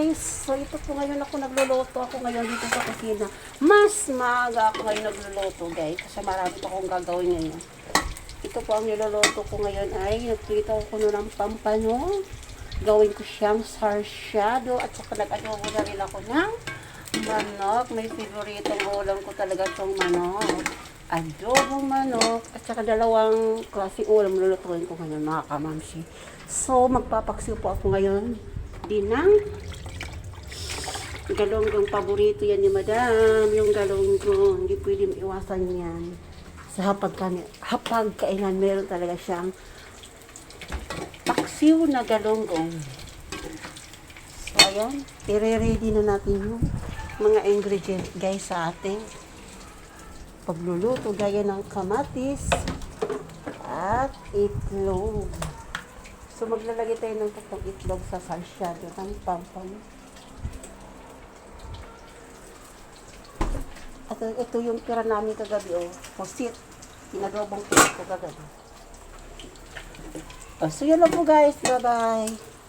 guys. So ito po ngayon ako nagluluto ako ngayon dito sa kusina. Mas maaga ako ngayon nagluluto guys. Kasi marami pa akong gagawin ngayon. Ito po ang niluluto ko ngayon ay nagprito ko kuno ng pampano. Gawin ko siyang sarsyado at saka nag-adobo na rin ako ng manok. May favoritong ulam ko talaga itong manok. Adobong manok at saka dalawang klaseng ulam lulutuin ko ngayon mga kamamsi. So magpapaksiw po ako ngayon din ng galonggong paborito yan ni madam. Yung galonggong, hindi pwede iwasan yan. Sa hapag, hapag kainan, meron talaga siyang paksiw na galonggong. So, ayan. I-ready na natin yung mga ingredients guys sa ating pagluluto gaya ng kamatis at itlog. So, maglalagay tayo ng tatlong itlog sa salsyado ng pampang. At ito yung tira namin kagabi, oh. Pusit. Pinagawang pusit ko kagabi. Oh, so, yun lang po guys. Bye-bye.